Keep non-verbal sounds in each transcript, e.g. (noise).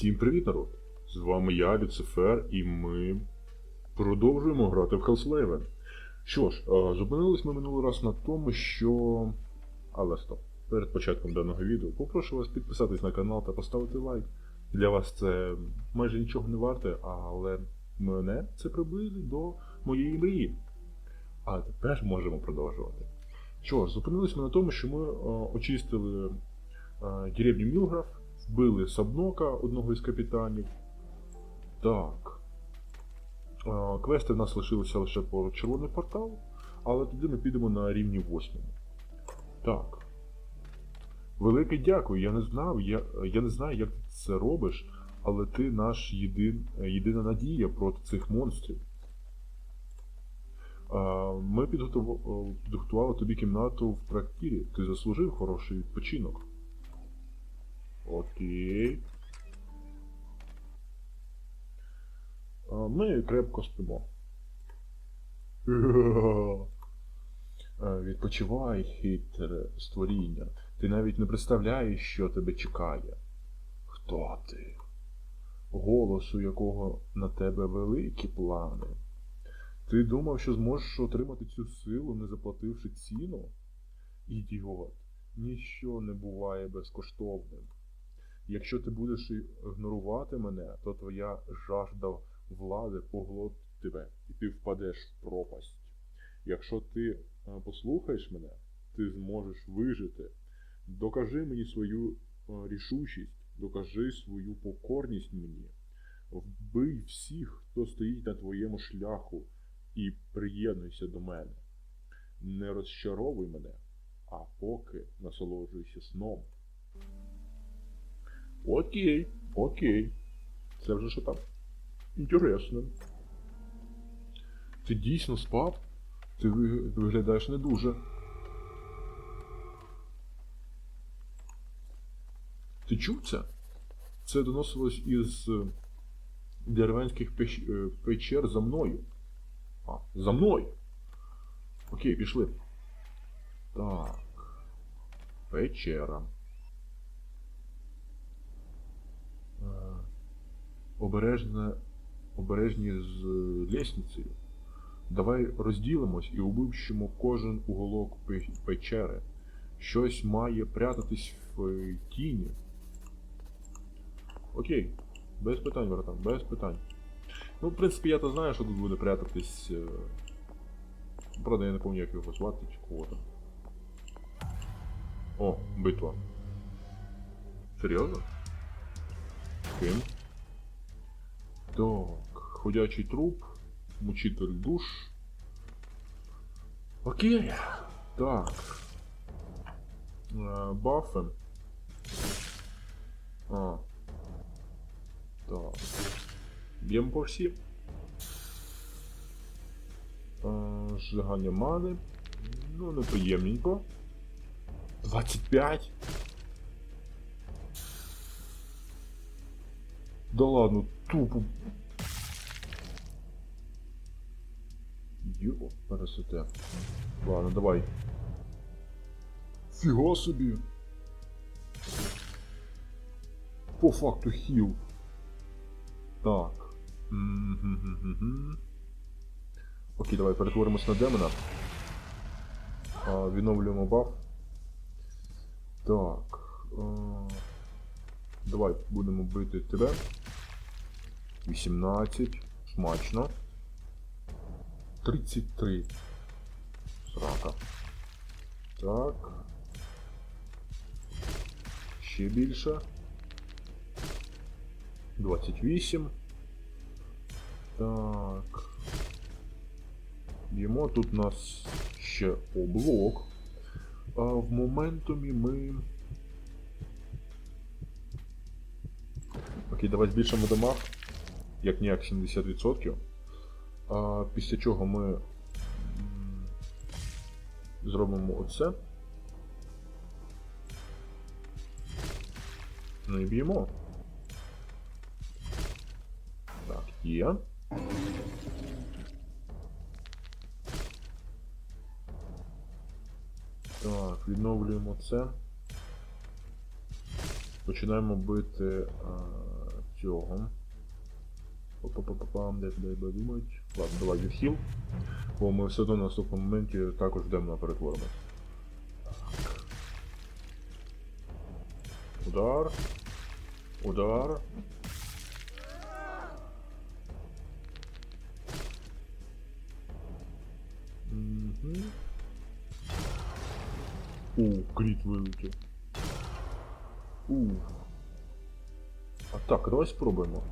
Всім привіт, народ! З вами я, Люцифер, і ми продовжуємо грати в Hellslaven. Що ж, е, зупинились ми минулий раз на тому, що. Але стоп. Перед початком даного відео попрошу вас підписатись на канал та поставити лайк. Для вас це майже нічого не варте, але мене це приблизить до моєї мрії. А тепер можемо продовжувати. Що ж, зупинились ми на тому, що ми е, очистили е, деревню Мілграф, вбили Сабнока, одного із капітанів. Так. Квести в нас лишилися лише по червоний портал, але тоді ми підемо на рівні восьмому. Так. Велике дякую. Я не знав, я, я не знаю, як ти це робиш, але ти наш єдин, єдина надія проти цих монстрів. Ми підготували тобі кімнату в трактирі. Ти заслужив хороший відпочинок. Окей. Ми крепко спимо. (laughs) Відпочивай, хитре створіння. Ти навіть не представляєш, що тебе чекає. Хто ти? Голос, у якого на тебе великі плани. Ти думав, що зможеш отримати цю силу, не заплативши ціну? Ідіот, ніщо не буває безкоштовним. Якщо ти будеш ігнорувати мене, то твоя жажда влади поглотить тебе, і ти впадеш в пропасть. Якщо ти е, послухаєш мене, ти зможеш вижити. Докажи мені свою е, рішучість, докажи свою покорність мені. Вбий всіх, хто стоїть на твоєму шляху, і приєднуйся до мене. Не розчаровуй мене, а поки насолоджуйся сном. Окей, окей. Це вже що там? Інтересно. Ти дійсно спав? Ти виглядаєш не дуже. Ти чув це? Це доносилось із е, деревенських пещ- е, печер за мною. А, за мною. Окей, пішли. Так. Печера. Обережне, обережні з лісницею. Давай розділимось і убивчимо кожен уголок печери. Щось має прятатись в тіні. Окей, без питань, братан, без питань. Ну, в принципі, я то знаю, що тут буде прятатись. е, Правда, я не пам'ятаю, як його звати чи кого там. О, битва. Серйозно? Ким? Так, ходячий труп, мучитель душ. Окей. Так. Е, Бафи. А. Так. Б'ємо по всім. Е, Зжигання мани. Ну, неприємненько. 25. Да ладно, тупо. Йо, пересоте. Ладно, давай. Фіга собі. По факту хіл. Так. Окей, давай перетворимось на демона. А, відновлюємо баф. Так. А, давай будемо бити тебе. 18. Смачно. 33. Срака. Так. Ще більше. 28. Так. Б'ємо тут у нас ще облок. А в моментумі ми. Окей, давай збільшимо дамаг. Як ніяк 70%. А, після чого ми зробимо оце. Ну і б'ємо. Так, є. Так, відновлюємо це. Починаємо бити а, цього. Па-па-па-пам, де тебе думають. Ладно, давай відхил. Бо ми все одно на наступному моменті також йдемо на перетворення. Удар. Удар. Угу. У, кріт вилетів. У. А так, давай спробуємо.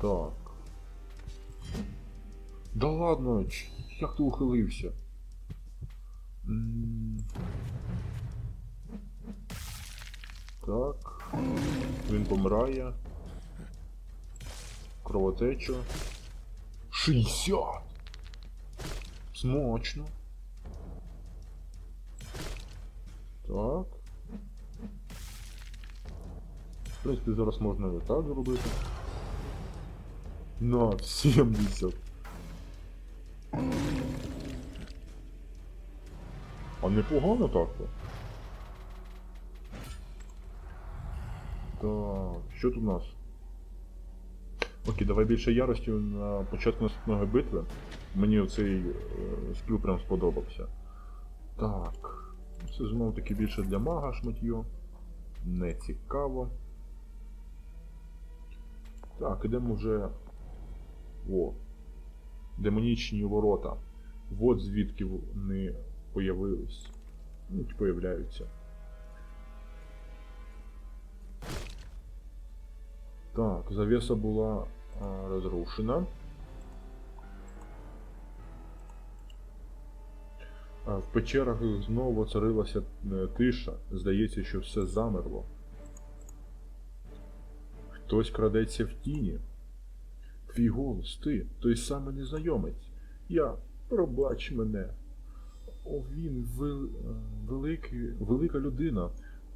Так. Да ладно, як ти ухилився? Так. Він помирає. Кровотеча. 60! Смачно. Так. В принципі, зараз можна і так зробити. На 70. А непогано так-то. Так, що тут у нас? Окей, давай більше ярості на початку наступної битви. Мені оцей е, скіл прям сподобався. Так. Це знову таки більше для мага шматьо. Не цікаво. Так, ідемо вже. О. Демонічні ворота. От звідки вони появились. Ну, появляються. Так, завеса була а, розрушена. А, В печерах знову царилася е, тиша. Здається, що все замерло. Хтось крадеться в тіні. Твій голос, ти, той самий незнайомець. Я, пробач мене. О, він вел, е, великий, велика людина.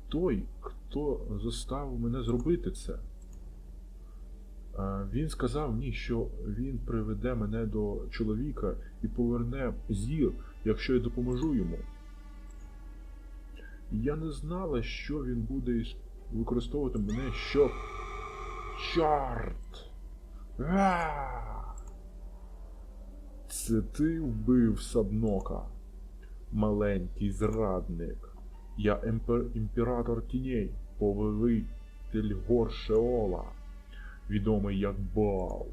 Той, хто заставив мене зробити це. Він сказав мені, що він приведе мене до чоловіка і поверне зір, якщо я допоможу йому. Я не знала, що він буде використовувати мене, щоб. Чорт! А! Це ти вбив Сабнока, маленький зрадник. Я емпер... імператор тіней, повелитель гор відомий як Бал.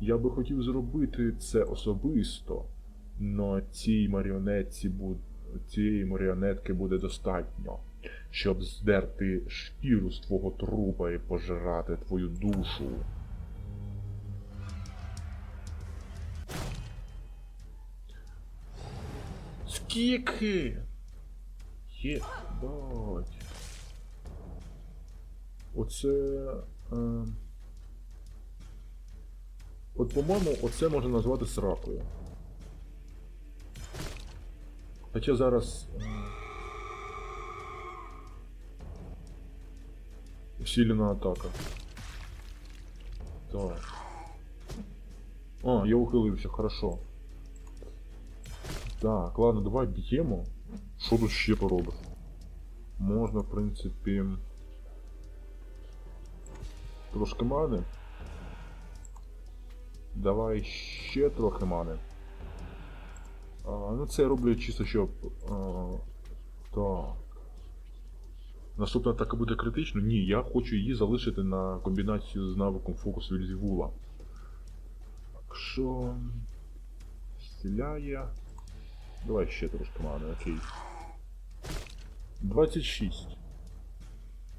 Я би хотів зробити це особисто, но цій маріонетці буд... цієї маріонетки буде достатньо, щоб здерти шкіру з твого трупа і пожирати твою душу. Скільки? Єбать. Оце. Е... От, по-моєму, оце можна назвати сракою. Хоча зараз. Е... Усилена атака. Так. А, я ухилився, хорошо. Так, ладно, давай б'ємо. Що тут ще поробиш? Можна, в принципі. Трошки мани. Давай ще трохи мани. А, ну це я роблю чисто, щоб. А, так. Наступна атака буде критична? Ні, я хочу її залишити на комбінацію з навиком фокус Вільзівула. Так що. Стріляє. Давай ще трошки мани, окей. 26.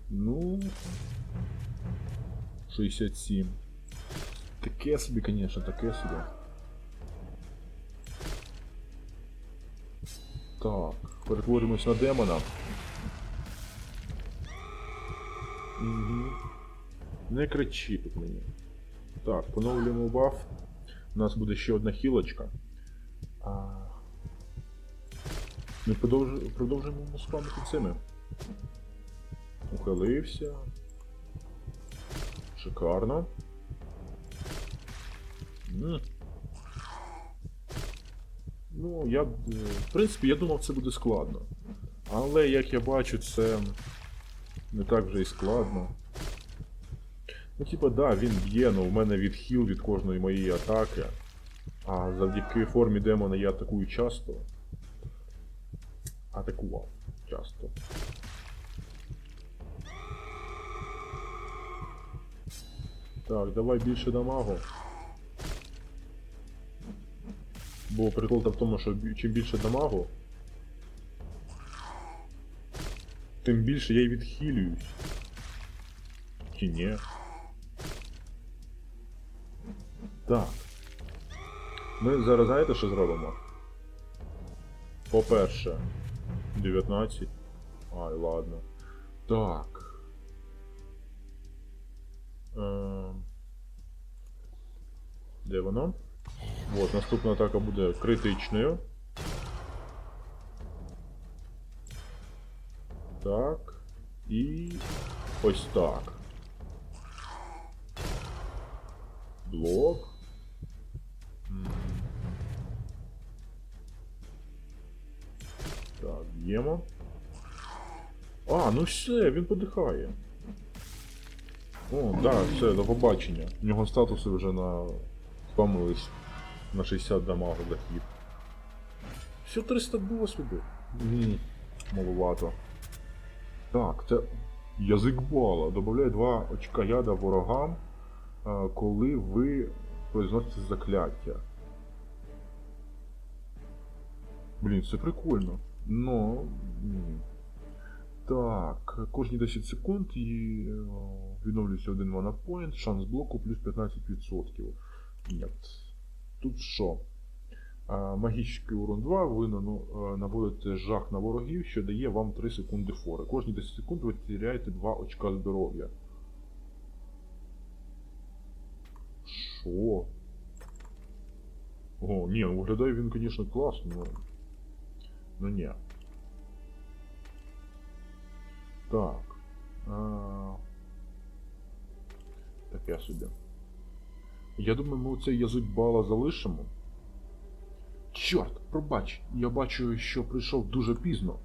Ну. 67. Таке собі, конечно, таке собі. Так, перетворимось на демона. Угу. Не кричи тут мені. Так, поновлюємо баф. У нас буде ще одна хілочка. А... Ми продовж... продовжуємо спамити цими. Ухилився. Шикарно. М. Ну, я е, В принципі, я думав, це буде складно. Але як я бачу, це Не так вже і складно. Ну, типа, да, він б'є, але в мене відхил від кожної моєї атаки. А завдяки формі демона я атакую часто. Атакував часто. Так, давай більше дамагу. Бо прикол в тому, що чим більше дамагу, тим більше я й відхилююсь. Чи ні? Так. Ми зараз знаєте, що зробимо? По-перше, 19. Ай, ладно. Так. Де воно? От, наступна атака буде критичною. Так. І ось так. Блок. Б'ємо. А, ну все, він подихає. О, да, все, до побачення. У нього статуси вже на. спамились на 60 дамагу захід. Все 300 було собі. Ні, маловато. Так, це язик бала. Добавляє 2 очка яда ворогам, коли ви произносите закляття. Блін, це прикольно. Ну. ні. Так, кожні 10 секунд і е, відновлюється один монопоінт, шанс блоку плюс 15%. Ні. Тут що? Магічний урон 2, ви е, наводите жах на ворогів, що дає вам 3 секунди фори. Кожні 10 секунд ви теряєте 2 очка здоров'я. Що? О, ні, ну, виглядає він, звісно, класно, но... Ну ні. Так. А... Таке собі. Я думаю, ми цей язик бала залишимо. Чорт, пробач, я бачу, що прийшов дуже пізно.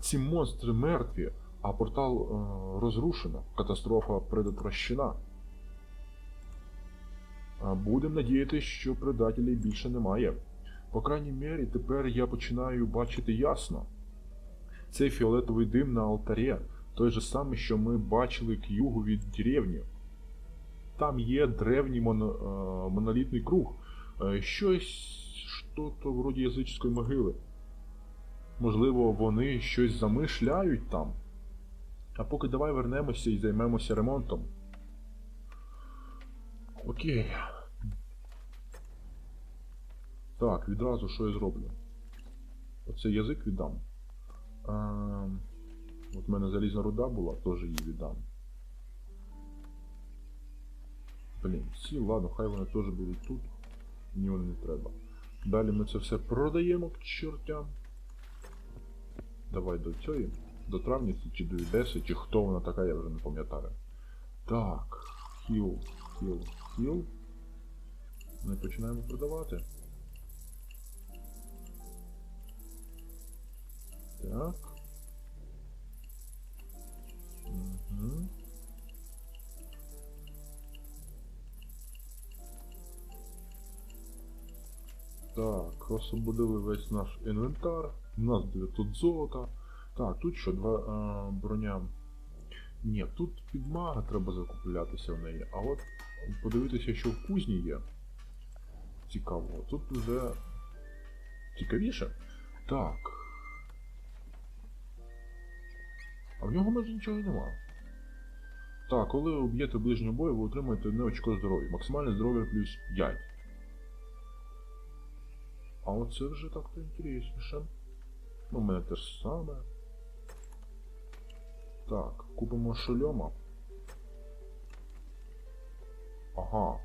Ці монстри мертві, а портал е, розрушено. Катастрофа предотвращена. А, Будем надіятися, що предателів більше немає. По крайній мірі, тепер я починаю бачити ясно. Цей фіолетовий дим на алтарі той же самий, що ми бачили к югу від деревні. Там є древній моно, е, монолітний круг. Е, щось що-то вроді язичської могили. Можливо, вони щось замишляють там. А поки давай вернемося і займемося ремонтом. Окей. Так, відразу що я зроблю? Оцей язик віддам. Ем, от в мене залізна руда була, теж її віддам. Блін, ці, ладно, хай вони теж будуть тут. Мені вони не треба. Далі ми це все продаємо к чортям. Давай до цієї. До травниці чи до Відеси, чи хто вона така, я вже не пам'ятаю. Так, хіл, хіл, хіл. Ми починаємо продавати. Так. Угу. Так, освободили весь наш інвентар. У нас 900 золота. Так, тут що, два а, броня. Ні, тут підмага треба закуплятися в неї. А от подивитися, що в кузні є. Цікаво. Тут вже цікавіше. Так. А в нього майже нічого і нема. Так, коли ви б'єте ближнього бою, ви отримаєте одне очко здоров'я. Максимальне здоров'я плюс 5. А оце вже так-то інтересніше. Ну, у мене те ж саме. Так, купимо шольома. Ага.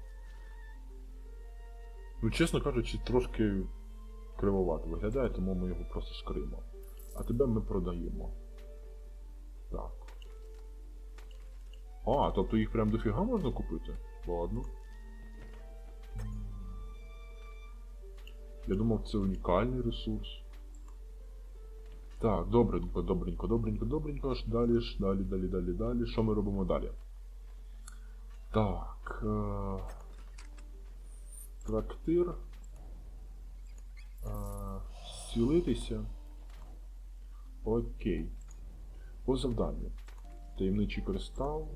Ну, чесно кажучи, трошки кривовато виглядає, тому ми його просто скриємо. А тебе ми продаємо. Так. А, тобто їх прям дофіга можна купити? Ладно. Я думав, це унікальний ресурс. Так, добренько, добренько, добренько, добренько. Аж далі ж, далі, далі, далі, далі. Що ми робимо далі? Так. Е- трактир. Е- зцілитися. Окей. По завданню. Таємничий кристал.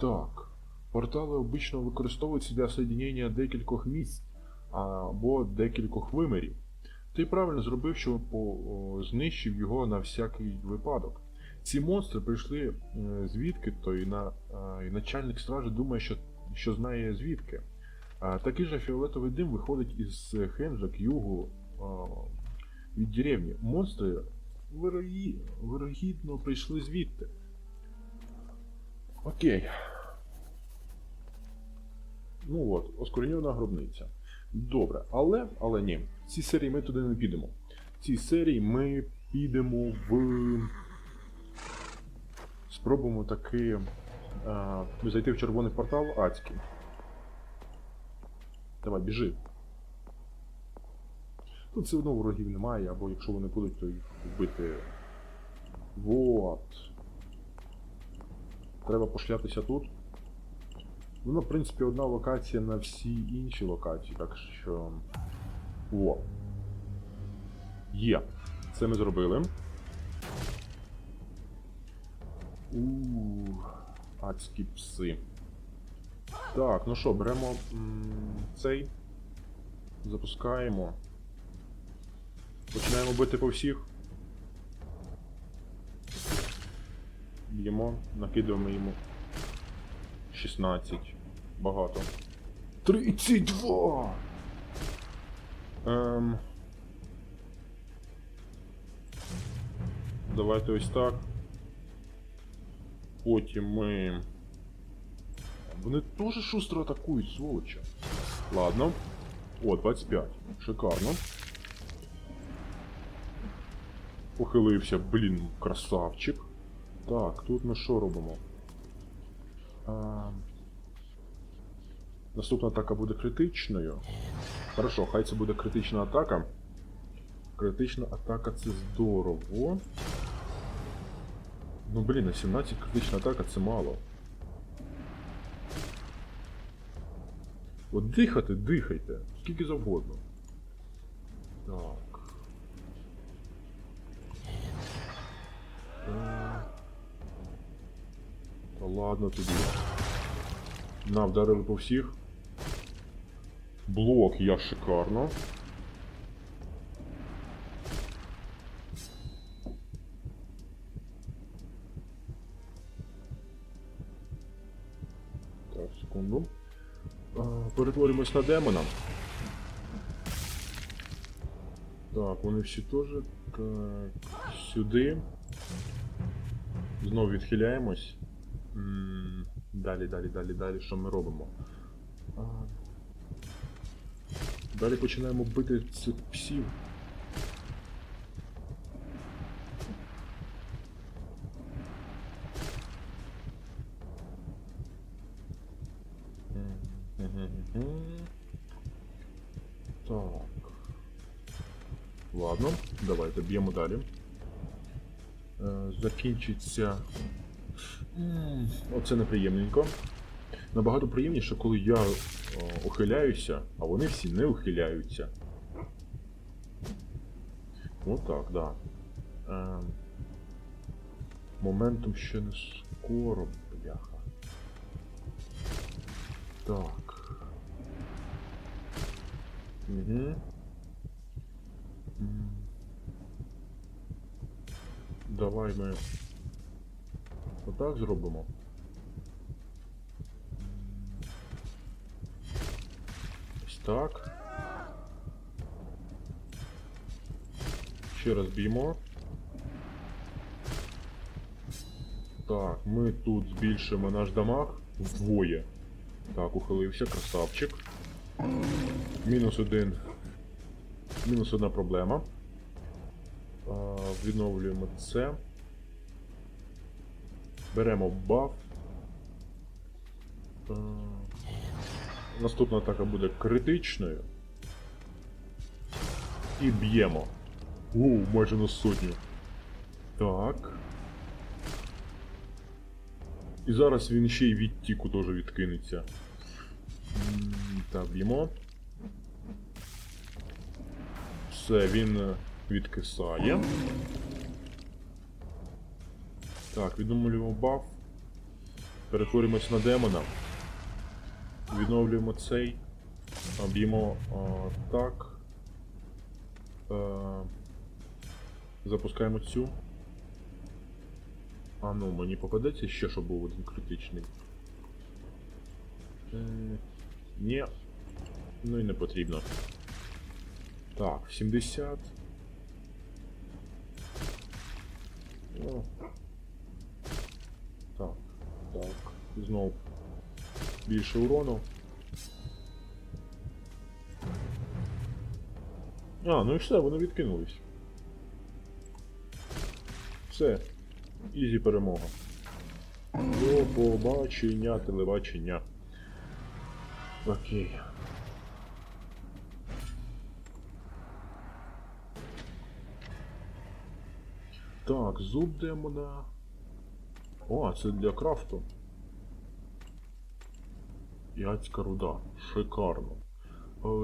Так. Портали обично використовуються для соєднення декількох місць або декількох вимірів. Ти правильно зробив, що знищив його на всякий випадок. Ці монстри прийшли е, звідки, то і, на, е, і начальник стражі думає, що, що знає звідки. А, такий же фіолетовий дим виходить із Хенджа к югу від деревні. Монстри вирогі, вирогідно прийшли звідти. Окей. Ну от, оскореньована гробниця. Добре, але, але ні. В цій серії ми туди не підемо. В цій серії ми підемо в. Спробуємо таки а, зайти в червоний портал Ацький. Давай, біжи. Тут все одно ворогів немає, або якщо вони будуть, то їх вбити. Вот. Треба пошлятися тут. Воно, в принципі, одна локація на всі інші локації, так що. О. Є. Це ми зробили. Ууу, адські пси. Так, ну що, беремо цей. Запускаємо. Починаємо бити по всіх. Б'ємо, накидуємо йому 16. Багато. 32! Ем... Давайте ось так. Потім ми. Вони теж шустро атакують, сволоча. Ладно. О, 25. Шикарно. Похилився, блін, красавчик. Так, тут ми що робимо? А... Наступна атака буде критичною. Хорошо, хай це буде критична атака. Критична атака це здорово. Ну блін, на 17 критична атака це мало. От дихати, дихайте. Скільки завгодно. Так. Е, Та ладно тоді. На, вдарили по всіх. Блок я шикарно. Так, секунду. Перетворимось на демона. Так, вони всі теж. Так, сюди. Знову відхиляємось. Далі, далі, далі, далі. Що ми робимо? Далі починаємо бити цих псів. Так. Ладно, давайте б'ємо далі. Е, Закінчиться. Оце неприємненько. Набагато приємніше, коли я о, ухиляюся, а вони всі не ухиляються. Отак, да. Е, моментом ще не скоро, бляха. Так. Угу. Давай ми отак зробимо. Ось так. Ще раз б'ємо. Так, ми тут збільшимо наш дамаг вдвоє. Так, ухилився, красавчик. Мінус один. Мінус одна проблема. Відновлюємо це. Беремо баф. Наступна атака буде критичною. І б'ємо. О, майже на сотню. Так. І зараз він ще й від тіку теж відкинеться. Так, б'ємо. Все, він е, відкисає. Так, відновлюємо баф. Перетворюємось на демона. Відновлюємо цей. А, Б'ємо а, так. Е, запускаємо цю. А ну, мені попадеться ще, щоб був один критичний. Е, ні. Ну і не потрібно. Так, 70. О. Так. Знов більше урону. А, ну і все, вони відкинулись. Все. Ізі перемога. До побачення, телебачення. Окей. Так, зуб демона. О, це для крафту. Яцька руда. Шикарно.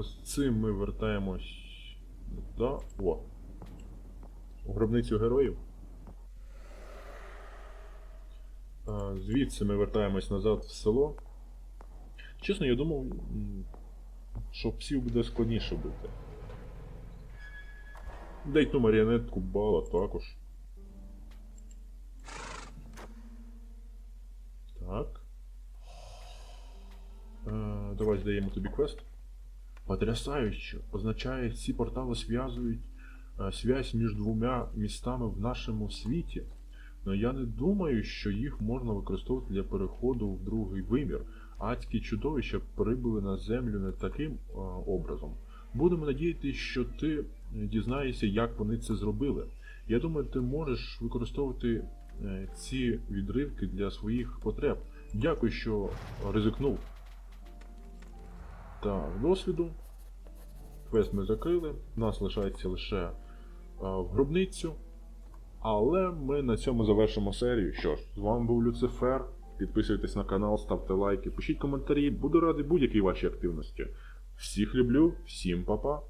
З цим ми вертаємось. Да? О. У гробницю героїв. Звідси ми вертаємось назад в село. Чесно, я думав, що псів буде складніше бити. Дейтну маріонетку бала також. Так. Е, давай здаємо тобі квест. Потрясаюче. Означає, ці портали зв'язують е, связь між двома містами в нашому світі. Но я не думаю, що їх можна використовувати для переходу в другий вимір. Адські чудовища прибули на землю не таким е, образом. Будемо надіятися, що ти дізнаєшся, як вони це зробили. Я думаю, ти можеш використовувати ці відривки для своїх потреб. Дякую, що ризикнув. Так, досвіду. Квест ми закрили. Нас лишається лише е, в гробницю. Але ми на цьому завершимо серію. Що ж, з вами був Люцифер. Підписуйтесь на канал, ставте лайки, пишіть коментарі. Буду радий будь-якій вашій активності. Всіх люблю, всім па-па.